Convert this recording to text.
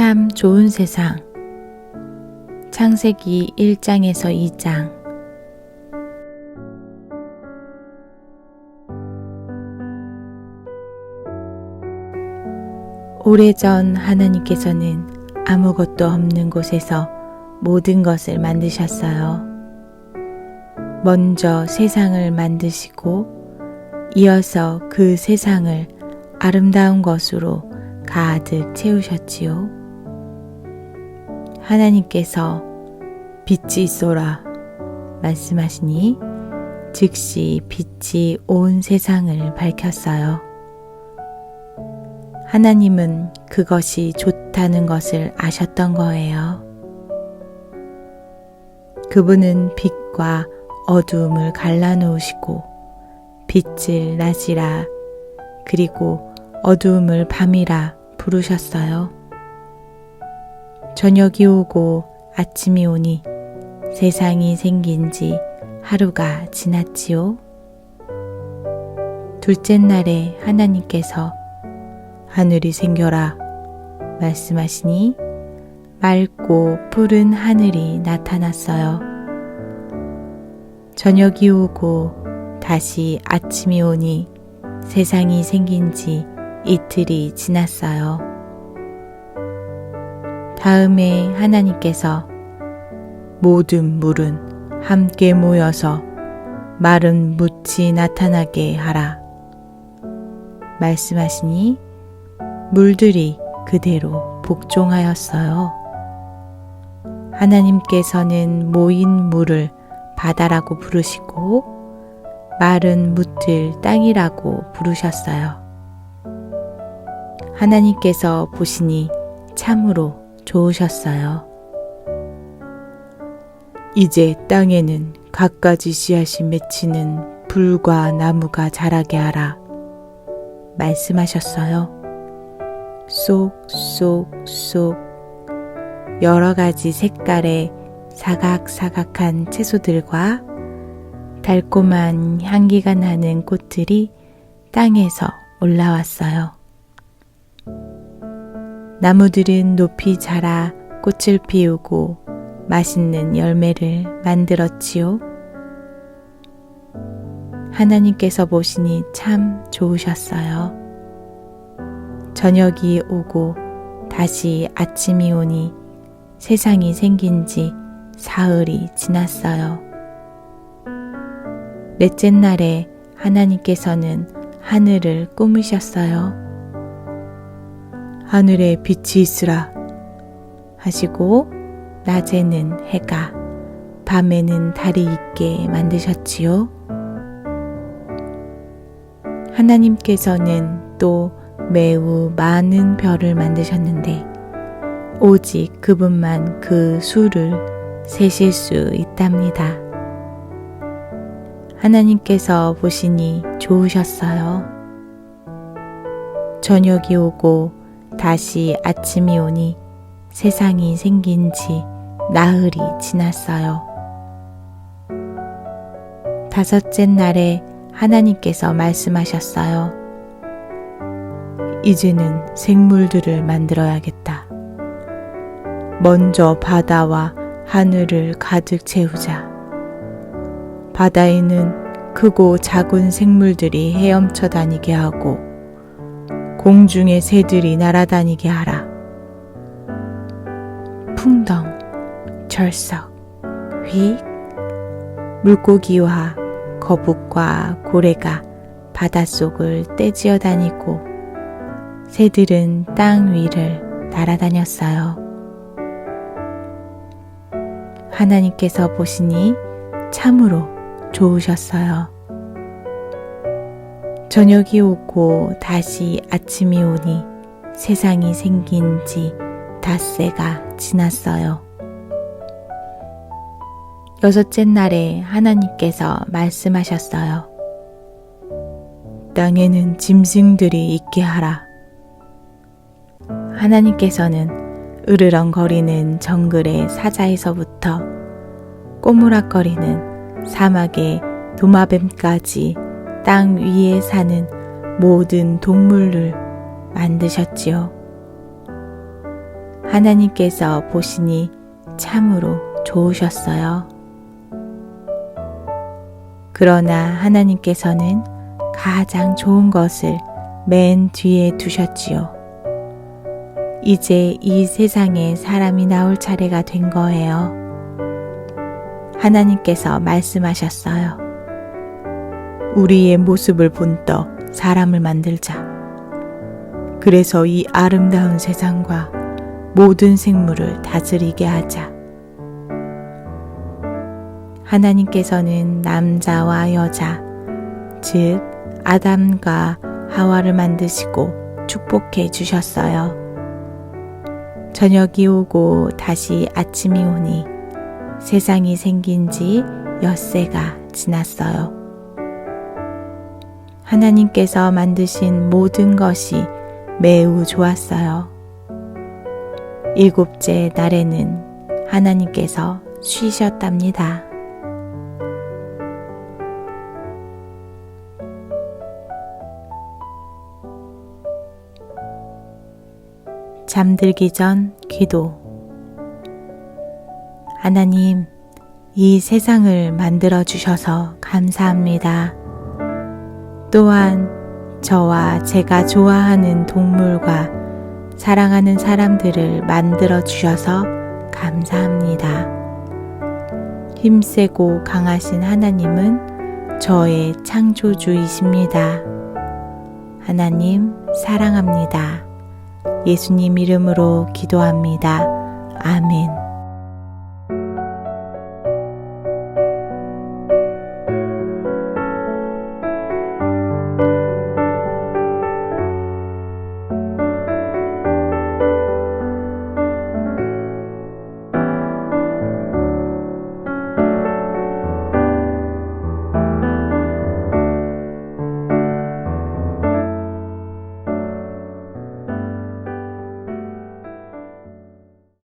참 좋은 세상. 창세기 1장에서 2장. 오래전 하나님께서는 아무것도 없는 곳에서 모든 것을 만드셨어요. 먼저 세상을 만드시고 이어서 그 세상을 아름다운 것으로 가득 채우셨지요. 하나님께서 빛이 있어라 말씀하시니 즉시 빛이 온 세상을 밝혔어요. 하나님은 그것이 좋다는 것을 아셨던 거예요. 그분은 빛과 어두움을 갈라놓으시고 빛을 낮이라 그리고 어두움을 밤이라 부르셨어요. 저녁이 오고 아침이 오니 세상이 생긴 지 하루가 지났지요. 둘째 날에 하나님께서 하늘이 생겨라 말씀하시니 맑고 푸른 하늘이 나타났어요. 저녁이 오고 다시 아침이 오니 세상이 생긴 지 이틀이 지났어요. 다음에 하나님께서 모든 물은 함께 모여서 마른 묻이 나타나게 하라. 말씀하시니 물들이 그대로 복종하였어요. 하나님께서는 모인 물을 바다라고 부르시고 마른 묻을 땅이라고 부르셨어요. 하나님께서 보시니 참으로 좋으셨어요. 이제 땅에는 갖가지 씨앗이 맺히는 불과 나무가 자라게 하라. 말씀하셨어요. 쏙쏙쏙 여러 가지 색깔의 사각사각한 채소들과 달콤한 향기가 나는 꽃들이 땅에서 올라왔어요. 나무들은 높이 자라 꽃을 피우고 맛있는 열매를 만들었지요. 하나님께서 보시니 참 좋으셨어요. 저녁이 오고 다시 아침이 오니 세상이 생긴 지 사흘이 지났어요. 넷째 날에 하나님께서는 하늘을 꾸미셨어요. 하늘에 빛이 있으라 하시고 낮에는 해가 밤에는 달이 있게 만드셨지요. 하나님께서는 또 매우 많은 별을 만드셨는데 오직 그분만 그 수를 세실 수 있답니다. 하나님께서 보시니 좋으셨어요. 저녁이 오고 다시 아침이 오니 세상이 생긴 지 나흘이 지났어요. 다섯째 날에 하나님께서 말씀하셨어요. 이제는 생물들을 만들어야겠다. 먼저 바다와 하늘을 가득 채우자. 바다에는 크고 작은 생물들이 헤엄쳐 다니게 하고 공중의 새들이 날아다니게 하라. 풍덩, 철석, 휙, 물고기와 거북과 고래가 바닷속을 떼지어 다니고 새들은 땅 위를 날아다녔어요. 하나님께서 보시니 참으로 좋으셨어요. 저녁이 오고 다시 아침이 오니 세상이 생긴 지 닷새가 지났어요. 여섯째 날에 하나님께서 말씀하셨어요. 땅에는 짐승들이 있게 하라. 하나님께서는 으르렁거리는 정글의 사자에서부터 꼬무락거리는 사막의 도마뱀까지 땅 위에 사는 모든 동물을 만드셨지요. 하나님께서 보시니 참으로 좋으셨어요. 그러나 하나님께서는 가장 좋은 것을 맨 뒤에 두셨지요. 이제 이 세상에 사람이 나올 차례가 된 거예요. 하나님께서 말씀하셨어요. 우리의 모습을 본떠 사람을 만들자. 그래서 이 아름다운 세상과 모든 생물을 다스리게 하자. 하나님께서는 남자와 여자, 즉, 아담과 하와를 만드시고 축복해 주셨어요. 저녁이 오고 다시 아침이 오니 세상이 생긴 지 엿새가 지났어요. 하나님께서 만드신 모든 것이 매우 좋았어요. 일곱째 날에는 하나님께서 쉬셨답니다. 잠들기 전 기도. 하나님, 이 세상을 만들어 주셔서 감사합니다. 또한 저와 제가 좋아하는 동물과 사랑하는 사람들을 만들어 주셔서 감사합니다. 힘세고 강하신 하나님은 저의 창조주이십니다. 하나님, 사랑합니다. 예수님 이름으로 기도합니다. 아멘.